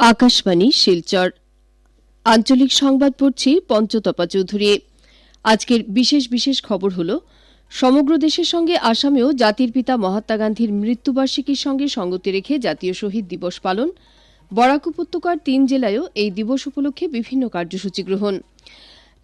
আকাশবাণী, শিলচর। আঞ্চলিক সংবাদ পড়ছি পঞ্চতপা চৌধুরী। আজকের বিশেষ বিশেষ খবর হল, সমগ্র দেশের সঙ্গে আসামেও জাতির পিতা মহাত্মা গান্ধীর মৃত্যুবার্ষিকীর সঙ্গে সঙ্গতি রেখে জাতীয় শহীদ দিবস পালন। বরাক উপত্যকার তিন জেলায়ও এই দিবস উপলক্ষে বিভিন্ন কার্যসূচি গ্রহণ।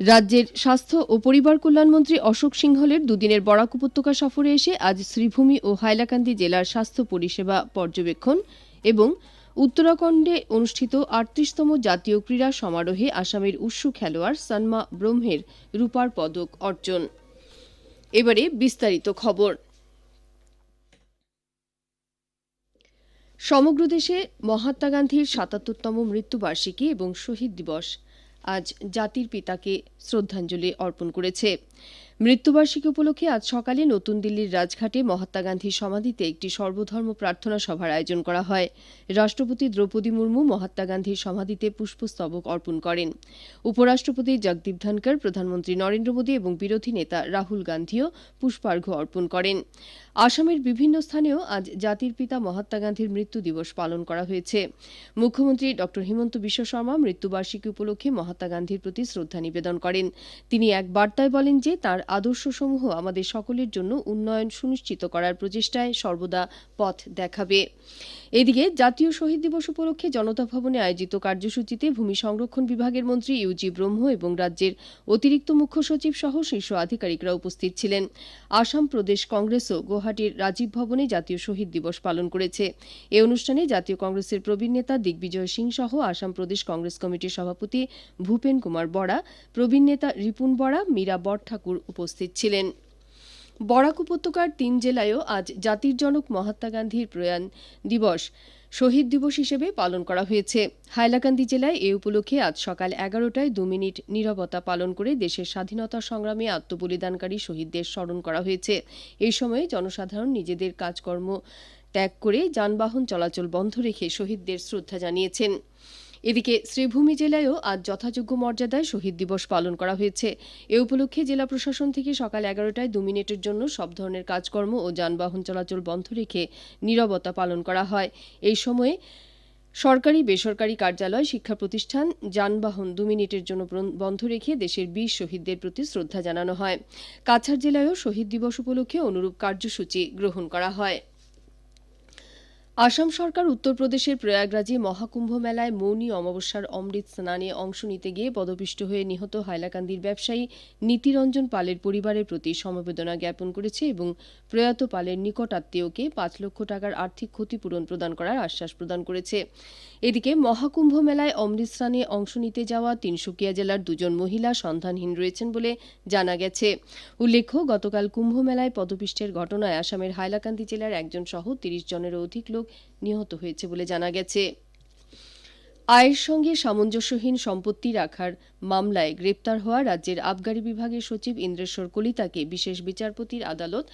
রাজ্যের স্বাস্থ্য ও পরিবার কল্যাণমন্ত্রী অশোক সিংহলের দুদিনের বরাক উপত্যকা সফরে এসে আজ শ্রীভূমি ও হাইলাকান্দি জেলার স্বাস্থ্য পরিষেবা পর্যবেক্ষণ এবং উত্তরাখণ্ডে অনুষ্ঠিত আটত্রিশতম জাতীয় ক্রীড়া সমারোহে আসামের উৎসু খেলোয়াড় সানমা ব্রহ্মের রূপার পদক অর্জন। এবারে বিস্তারিত খবর। সমগ্র দেশে মহাত্মা গান্ধীর সাতাত্তরতম মৃত্যুবার্ষিকী এবং শহীদ দিবস আজ জাতির পিতাকে শ্রদ্ধাঞ্জলি অর্পণ করেছে। মৃত্যুবার্ষিকী উপলক্ষে আজ সকালে নতুন দিল্লির রাজঘাটে মহাত্মা গান্ধীর সমাধিতে একটি সর্বধর্ম প্রার্থনা সভার আয়োজন করা হয়। রাষ্ট্রপতি দ্রৌপদী মুর্মু মহাত্মা গান্ধীর সমাধিতে পুষ্পস্তবক অর্পণ করেন। উপরাষ্ট্রপতি জগদীপ ধনকর প্রধানমন্ত্রী নরেন্দ্র মোদী এবং বিরোধী নেতা রাহুল গান্ধীও পুষ্পার্ঘ্য অর্পণ করেন। আসামের বিভিন্ন স্থানেও আজ জাতির পিতা মহাত্মা গান্ধীর মৃত্যু দিবস পালন করা হয়েছে। মুখ্যমন্ত্রী ড হিমন্ত বিশ্ব শর্মা মৃত্যুবার্ষিকী উপলক্ষে মহাত্মা গান্ধীর প্রতি শ্রদ্ধা নিবেদন করেন। তিনি এক বার্তায় বলেন যে, তার আদর্শসমূহ আমাদের সকলের জন্য উন্নয়ন সুনিশ্চিত করার প্রচেষ্টায় সর্বদা পথ দেখাবে। এদিকে জাতীয় শহীদ দিবস উপলক্ষে জনতা ভবনে আয়োজিত কার্যসূচিতে ভূমি সংরক্ষণ বিভাগের মন্ত্রী ইউজি ব্রহ্ম এবং রাজ্যের অতিরিক্ত মুখ্য সচিব সহ শীর্ষ আধিকারিকরা উপস্থিত ছিলেন। আসাম প্রদেশ কংগ্রেসও গুয়াহাটির রাজীব ভবনে জাতীয় শহীদ দিবস পালন করেছে। এ অনুষ্ঠানে জাতীয় কংগ্রেসের প্রবীণ নেতা দিগ্বিজয় সিং সহ আসাম প্রদেশ কংগ্রেস কমিটির সভাপতি ভূপেন কুমার বড়া, প্রবীণ নেতা রিপুন বড়া, মীরা বরঠাকুর উপস্থিত ছিলেন। বরাক উপত্যকার তিন জেলায়ও আজ জাতির জনক মহাত্মা গান্ধীর প্রয়াণ দিবস শহীদ দিবস হিসেবে পালন করা হয়েছে। হাইলাকান্দি জেলায় এ উপলক্ষে আজ সকাল এগারোটায় দু মিনিট নীরবতা পালন করে দেশের স্বাধীনতা সংগ্রামে আত্মবলিদানকারী শহীদদের স্মরণ করা হয়েছে। এই সময়ে জনসাধারণ নিজেদের কাজকর্ম ত্যাগ করে যানবাহন চলাচল বন্ধ রেখে শহীদদের শ্রদ্ধা জানিয়েছেন। এদিকে শ্রীভূমি জেলায়ও আজ যথাযোগ্য মর্যাদায় শহীদ দিবস পালন করা হয়েছে। এ উপলক্ষে জেলা প্রশাসন থেকে সকাল এগারোটায় দু মিনিটের জন্য সব ধরনের কাজকর্ম ও যানবাহন চলাচল বন্ধ রেখে নীরবতা পালন করা হয়। এই সময়ে সরকারি বেসরকারি কার্যালয় শিক্ষা প্রতিষ্ঠান যানবাহন দু মিনিটের জন্য বন্ধ রেখে দেশের বীর শহীদদের প্রতি শ্রদ্ধা জানানো হয়। কাছাড় জেলায়ও শহীদ দিবস উপলক্ষে অনুরূপ কার্যসূচি গ্রহণ করা হয়। আসাম সরকার উত্তরপ্রদেশের প্রয়াগরাজে মহাকুম্ভ মেলায় মৌনী অমাবস্যার অমৃত স্নানে অংশ নিতে গিয়ে পদপিষ্ট হয়ে নিহত হাইলাকান্দির ব্যবসায়ী নীতিরঞ্জন পালের পরিবারের প্রতি সমবেদনা জ্ঞাপন করেছে এবং প্রয়াত পালের নিকট আত্মীয়কে পাঁচ লক্ষ টাকার আর্থিক ক্ষতিপূরণ প্রদান করার আশ্বাস প্রদান করেছে। এদিকে মহাকুম্ভ মেলায় অমৃত স্নানে অংশ নিতে যাওয়া তিনসুকিয়া জেলার দুজন মহিলা সন্ধানহীন রয়েছেন বলে জানা গেছে। উল্লেখ্য, গতকাল কুম্ভ মেলায় পদপিষ্টের ঘটনায় আসামের হাইলাকান্দি জেলার একজন সহ তিরিশ জনেরও অধিক লোক নিহত হয়েছে বলে জানা গেছে। আয়ের সঙ্গে সামঞ্জস্যহীন সম্পত্তি রাখার মামলায় গ্রেপ্তার হওয়া রাজ্যের আবগারি বিভাগের সচিব ইন্দ্রেশ্বর কলিতাকে বিশেষ বিচারপতির আদালত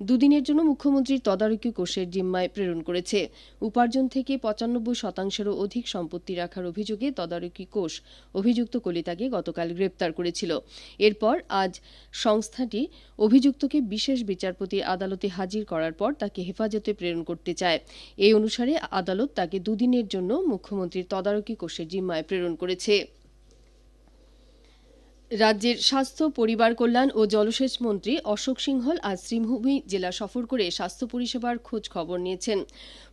দুদিনের জন্য মুখ্যমন্ত্রীর তদারকি কোষের জিম্মায় প্রেরণ করেছে। উপার্জন থেকে পঁচানব্বই শতাংশেরও অধিক সম্পত্তি রাখার অভিযোগে তদারকি কোষ অভিযুক্ত কলিতাকে গতকাল গ্রেপ্তার করেছিল। এরপর আজ সংস্থাটি অভিযুক্তকে বিশেষ বিচারপতির আদালতে হাজির করার পর তাকে হেফাজতে প্রেরণ করতে চায়। এই অনুসারে আদালত তাকে দুদিনের জন্য মুখ্যমন্ত্রীর তদারকি কোষের জিম্মায় প্রেরণ করেছে। রাজ্যের স্বাস্থ্য, পরিবার কল্যাণ ও জলসেচ মন্ত্রী অশোক সিংহল আজ শ্রীভূমি জেলা সফর করে স্বাস্থ্য পরিষেবার খোঁজ খবর নিয়েছেন।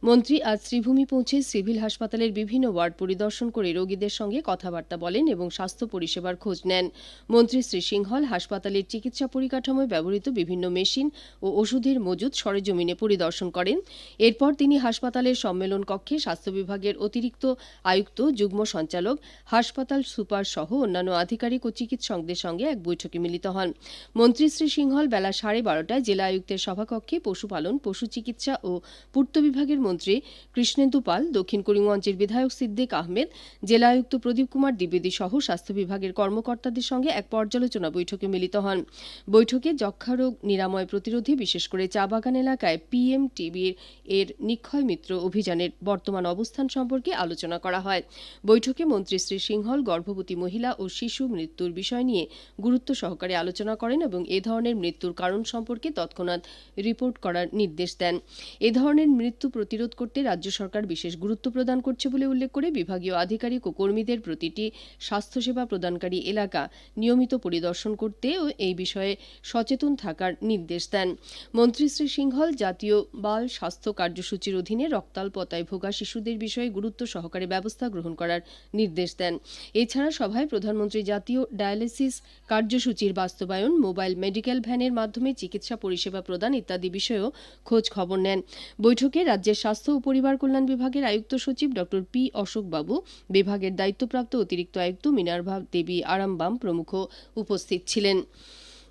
মন্ত্রী আজ শ্রীভূমি পৌঁছে সিভিল হাসপাতালের বিভিন্ন ওয়ার্ড পরিদর্শন করে রোগীদের সঙ্গে কথাবার্তা বলেন এবং স্বাস্থ্য পরিষেবার খোঁজ নেন। মন্ত্রী শ্রী সিংহল হাসপাতালের চিকিৎসা পরিকাঠামোয় ব্যবহৃত বিভিন্ন মেশিন ও ওষুধের মজুদ সরেজমিনে পরিদর্শন করেন। এরপর তিনি হাসপাতালের সম্মেলন কক্ষে স্বাস্থ্য বিভাগের অতিরিক্ত আয়ুক্ত, যুগ্ম সঞ্চালক, হাসপাতাল সুপার সহ অন্যান্য আধিকারিক ও চিকিৎসা চিকিৎসকদের সঙ্গে এক বৈঠকে মিলিত হন। মন্ত্রী শ্রী সিংহল বেলা সাড়ে বারোটায় জেলা আয়ুক্তের সভাকক্ষে পশুপালন, পশু চিকিৎসা ও পূর্ত বিভাগের মন্ত্রী কৃষ্ণেন্দু পাল, দক্ষিণ করিমগঞ্জের বিধায়ক সিদ্দিক আহমেদ, জেলা আয়ুক্ত প্রদীপ কুমার দ্বিবেদী সহ স্বাস্থ্য বিভাগের কর্মকর্তাদের সঙ্গে এক পর্যালোচনা বৈঠকে মিলিত হন। বৈঠকে যক্ষারোগ নিরাময় প্রতিরোধী, বিশেষ করে চা বাগান এলাকায় পিএম টিবির এর নিক্ষয় মিত্র অভিযানের বর্তমান অবস্থান সম্পর্কে আলোচনা করা হয়। বৈঠকে মন্ত্রী শ্রী সিংহল গর্ভবতী মহিলা ও শিশু মৃত্যুর বিষয়ে বিষয় নিয়ে গুরুত্ব সহকারে আলোচনা করেন এবং এ ধরনের মৃত্যুর কারণ সম্পর্কে তৎক্ষণাৎ রিপোর্ট করার নির্দেশ দেন। এ ধরনের মৃত্যু প্রতিরোধ করতে রাজ্য সরকার বিশেষ গুরুত্ব প্রদান করছে বলে উল্লেখ করে বিভাগীয় আধিকারিক ও কর্মীদের প্রতিটি স্বাস্থ্যসেবা প্রদানকারী এলাকা নিয়মিত পরিদর্শন করতে ও এই বিষয়ে সচেতন থাকার নির্দেশ দেন। মন্ত্রী শ্রী সিংহল জাতীয় বাল স্বাস্থ্য কার্যসূচির অধীনে রক্তাল্পতায় ভোগা শিশুদের বিষয়ে গুরুত্ব সহকারে ব্যবস্থা গ্রহণ করার নির্দেশ দেন। এছাড়া সভায় প্রধানমন্ত্রী জাতীয় ডায়ালিসিস, কার্যসূচির বাস্তবায়ন, মোবাইল মেডিকেল ভ্যানের মাধ্যমে চিকিৎসা পরিষেবা প্রদান ইত্যাদি বিষয়েও খোঁজ খবর নেন। বৈঠকে রাজ্যের স্বাস্থ্য ও পরিবার কল্যাণ বিভাগের আয়ুক্ত সচিব ড. পি. অশোকবাবু, বিভাগের দায়িত্বপ্রাপ্ত অতিরিক্ত আয়ুক্ত মিনার্ভা দেবী আরামবাম প্রমুখ উপস্থিত ছিলেন।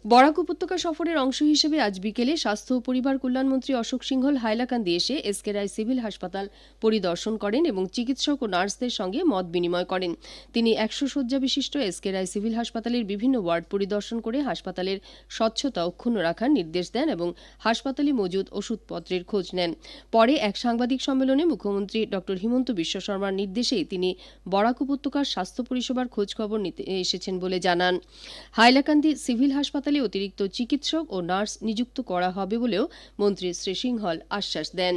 বরাক উপত্যকা সফরের অংশ হিসেবে আজ বিকেলে স্বাস্থ্য ও পরিবার কল্যাণমন্ত্রী অশোক সিংহল হাইলাকান্দি এসে এসকে রায় সিভিল হাসপাতাল পরিদর্শন করেন এবং চিকিৎসক ও নার্সদের সঙ্গে মত বিনিময় করেন। তিনি একশো শয্যা বিশিষ্ট এসকে রায় সিভিল হাসপাতালের বিভিন্ন ওয়ার্ড পরিদর্শন করে হাসপাতালের স্বচ্ছতা অক্ষুণ্ণ রাখার নির্দেশ দেন এবং হাসপাতালে মজুদ ওষুধপত্রের খোঁজ নেন। পরে এক সাংবাদিক সম্মেলনে মুখ্যমন্ত্রী ড. হিমন্ত বিশ্ব শর্মার নির্দেশেই তিনি বরাক উপত্যকার স্বাস্থ্য পরিষেবার খোঁজখবর নিতে এসেছেন বলে জানান। হাইলাকান্দি সিভিল হাসপাতালে অতিরিক্ত চিকিৎসক ও নার্স নিযুক্ত করা হবে বলেও মন্ত্রী শ্রী সিংহল আশ্বাস দেন।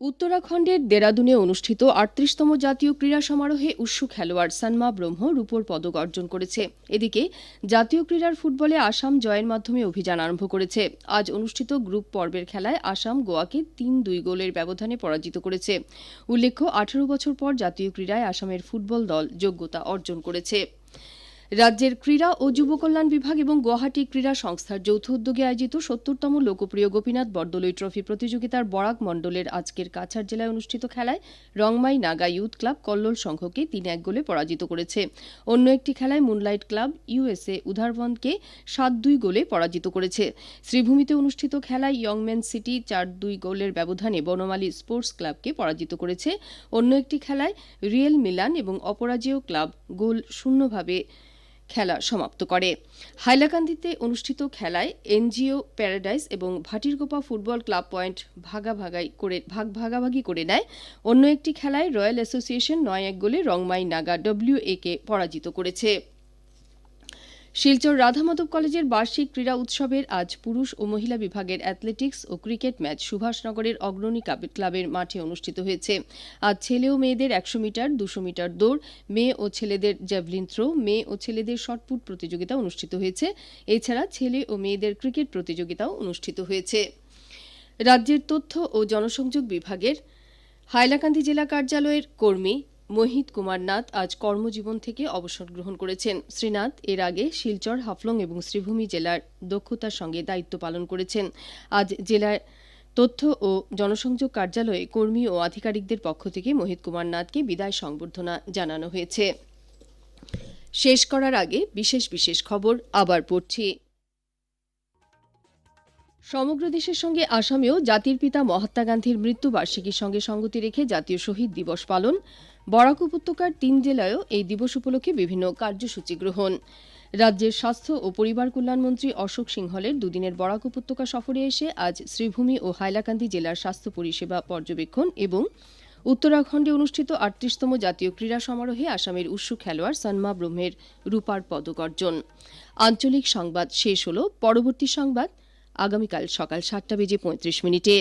উত্তরাখণ্ডের দেরাদুনে অনুষ্ঠিত আটত্রিশতম জাতীয় ক্রীড়া সমারোহে উৎসু খেলোয়াড় সানমা ব্রহ্ম রূপোর পদক অর্জন করেছে। এদিকে, জাতীয় ক্রীড়ার ফুটবলে আসাম জয়ের মাধ্যমে অভিযান আরম্ভ করেছে। আজ অনুষ্ঠিত গ্রুপ পর্বের খেলায় আসাম গোয়াকে তিন দুই গোলের ব্যবধানে পরাজিত করেছে। উল্লেখ্য, আঠারো বছর পর জাতীয় ক্রীড়ায় আসামের ফুটবল দল যোগ্যতা অর্জন করেছে। রাজ্যের ক্রীড়া ও যুব কল্যাণ বিভাগ এবং গুয়াহাটি ক্রীড়া সংস্থার যৌথ উদ্যোগে আয়োজিত সত্তরতম লোকপ্রিয় গোপীনাথ বরদলৈ ট্রফি প্রতিযোগিতার বরাক মণ্ডলের আজকের কাছাড় জেলায় অনুষ্ঠিত খেলায় রংমাই নাগা ইউথ ক্লাব কল্লোল সংঘকে তিন এক গোলে পরাজিত করেছে। অন্য একটি খেলায় মুনলাইট ক্লাব ইউএসএ উধারবনকে সাত দুই গোলে পরাজিত করেছে। শ্রীভূমিতে অনুষ্ঠিত খেলায় ইয়ংম্যান সিটি চার দুই গোলের ব্যবধানে বনমালী স্পোর্টস ক্লাবকে পরাজিত করেছে। অন্য একটি খেলায় রিয়েল মিলান এবং অপরাজেয় ক্লাব গোল শূন্যভাবে খেলা সমাপ্ত করে। হাইলাকান্দিতে অনুষ্ঠিত খেলায় এনজিও, প্যারাডাইস এবং ভাটিরগোপা ফুটবল ক্লাব পয়েন্ট ভাগাভাগাই করে ভাগ ভাগাভাগি করে নেয়। অন্য একটি খেলায় রয়্যাল অ্যাসোসিয়েশন নয় এক গোলে রংমাই নাগা ডব্লিউ কে পরাজিত করেছে। শিলচর রাধা মাধব কলেজের বার্ষিক ক্রীড়া উৎসবের আজ পুরুষ ও মহিলা বিভাগের অ্যাথলেটিক্স ও ক্রিকেট ম্যাচ সুভাষনগরের অগ্রণী ক্লাবের মাঠে অনুষ্ঠিত হয়েছে। আজ ছেলে ও মেয়েদের একশো মিটার, দুশো মিটার দৌড়, মেয়ে ও ছেলেদের জ্যাভলিন থ্রো মেয়ে ও ছেলেদের শটপুট প্রতিযোগিতা অনুষ্ঠিত হয়েছে। এছাড়া ছেলে ও মেয়েদের ক্রিকেট প্রতিযোগিতাও অনুষ্ঠিত হয়েছে। রাজ্যের তথ্য ও জনসংযোগ বিভাগের হাইলাকান্দি জেলা কার্যালয়ের কর্মী মোহিত কুমার নাথ আজ কর্মজীবন থেকে অবসর গ্রহণ করেছেন। শ্রীনাথ এর আগে শিলচর, হাফলং এবং শ্রীভূমি জেলার দক্ষতার সঙ্গে দায়িত্ব পালন করেছেন। আজ জেলার তথ্য ও জনসংযোগ কার্যালয়ে কর্মী ও আধিকারিকদের পক্ষ থেকে মোহিত কুমার নাথকে বিদায় সংবর্ধনা জানানো হয়েছে। শেষ করার আগে বিশেষ বিশেষ খবর আবার পড়ছি। সমগ্র দেশের সঙ্গে আসামেও জাতির পিতা মহাত্মা গান্ধীর মৃত্যুবার্ষিকীর সঙ্গে সঙ্গতি রেখে জাতীয় শহীদ দিবস পালন। বরাক উপত্যকার তিন জেলায়ও এই দিবস উপলক্ষে বিভিন্ন কার্যসূচি গ্রহণ। রাজ্যের স্বাস্থ্য ও পরিবার কল্যাণমন্ত্রী অশোক সিংহলের দুদিনের বরাক উপত্যকা সফরে এসে আজ শ্রীভূমি ও হাইলাকান্দি জেলার স্বাস্থ্য পরিষেবা পর্যবেক্ষণ এবং উত্তরাখণ্ডে অনুষ্ঠিত আটত্রিশতম জাতীয় ক্রীড়া সমারোহে আসামের উৎসু খেলোয়াড় সন্মা ব্রহ্মের রূপার পদক অর্জন। আঞ্চলিক সংবাদ শেষ হল, পরবর্তী সংবাদ আগামীকাল সকাল সাতটা বেজে পঁয়ত্রিশ মিনিটে।